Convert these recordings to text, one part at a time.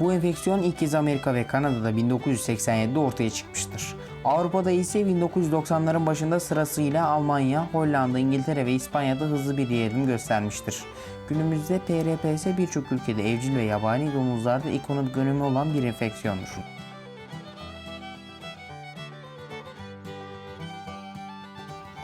Bu enfeksiyon ilk kez Amerika ve Kanada'da 1987'de ortaya çıkmıştır. Avrupa'da ise 1990'ların başında sırasıyla Almanya, Hollanda, İngiltere ve İspanya'da hızlı bir yayılım göstermiştir. Günümüzde PRPS birçok ülkede evcil ve yabani domuzlarda ikonik önemi olan bir enfeksiyondur.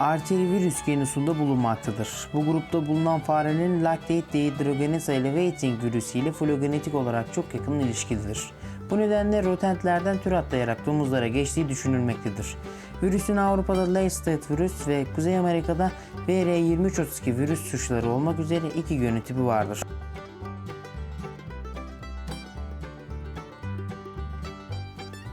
Arterivirüs genusunda bulunmaktadır. Bu grupta bulunan farenin Lactate dehydrogenase elevating virüsüyle filogenetik olarak çok yakın ilişkilidir. Bu nedenle rotentlerden tür atlayarak domuzlara geçtiği düşünülmektedir. Virüsün Avrupa'da Leicester virüs ve Kuzey Amerika'da VR2332 virüs suçları olmak üzere iki yönetipi vardır.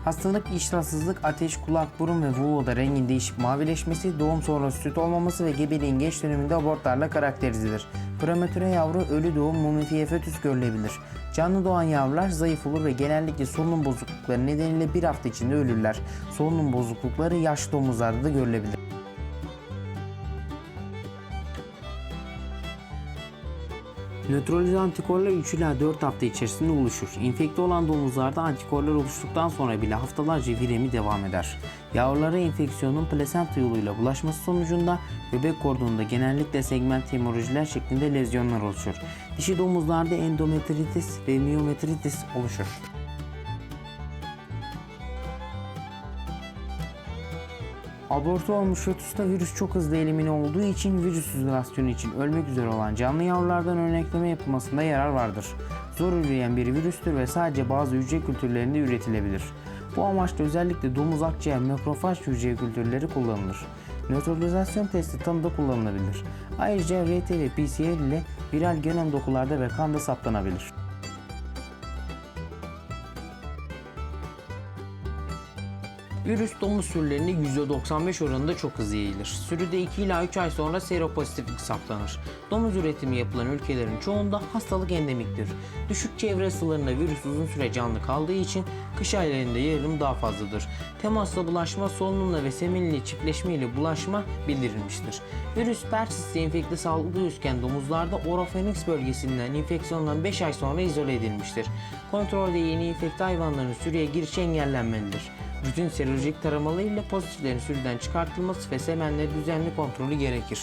Hastalık, iştahsızlık, ateş, kulak, burun ve vulvada rengin değişip mavileşmesi, doğum sonrası süt olmaması ve gebeliğin geç döneminde abortlarla karakterizedir. Prematüre yavru, ölü doğum, mumifiye fetüs görülebilir. Canlı doğan yavrular zayıf olur ve genellikle solunum bozuklukları nedeniyle bir hafta içinde ölürler. Solunum bozuklukları yaşlı domuzlarda da görülebilir. Nötralize antikorlar 3 ila 4 hafta içerisinde oluşur. İnfekte olan domuzlarda antikorlar oluştuktan sonra bile haftalarca viremi devam eder. Yavrulara enfeksiyonun plasenta yoluyla bulaşması sonucunda bebek kordonunda genellikle segment hemorrajiler şeklinde lezyonlar oluşur. Dişi domuzlarda endometritis ve miyometritis oluşur. Abortu olmuş fetüste virüs çok hızlı elimine olduğu için virüs izolasyonu için ölmek üzere olan canlı yavrulardan örnekleme yapılmasında yarar vardır. Zor üreyen bir virüstür ve sadece bazı hücre kültürlerinde üretilebilir. Bu amaçla özellikle domuz akciğer makrofaj hücre kültürleri kullanılır. Nötralizasyon testi tanıda kullanılabilir. Ayrıca RT ve PCR ile viral genom dokularda ve kanda saptanabilir. Virüs domuz sürülerinde %95 oranında çok hızlı yayılır. Sürüde 2 ila 3 ay sonra seropozitiflik saptanır. Domuz üretimi yapılan ülkelerin çoğunda hastalık endemiktir. Düşük çevre ısılarında virüs uzun süre canlı kaldığı için kış aylarında yayılım daha fazladır. Temasla bulaşma, solunumla ve seminle çiftleşme ile bulaşma bildirilmiştir. Virüs persistle enfekte sağlıklı yüzken domuzlarda orofenix bölgesinden enfeksiyondan 5 ay sonra izole edilmiştir. Kontrolde yeni infekte hayvanların sürüye girişi engellenmelidir. Rutin serolojik taramalarıyla pozitiflerin sürüden çıkartılması ve semenleri düzenli kontrolü gerekir.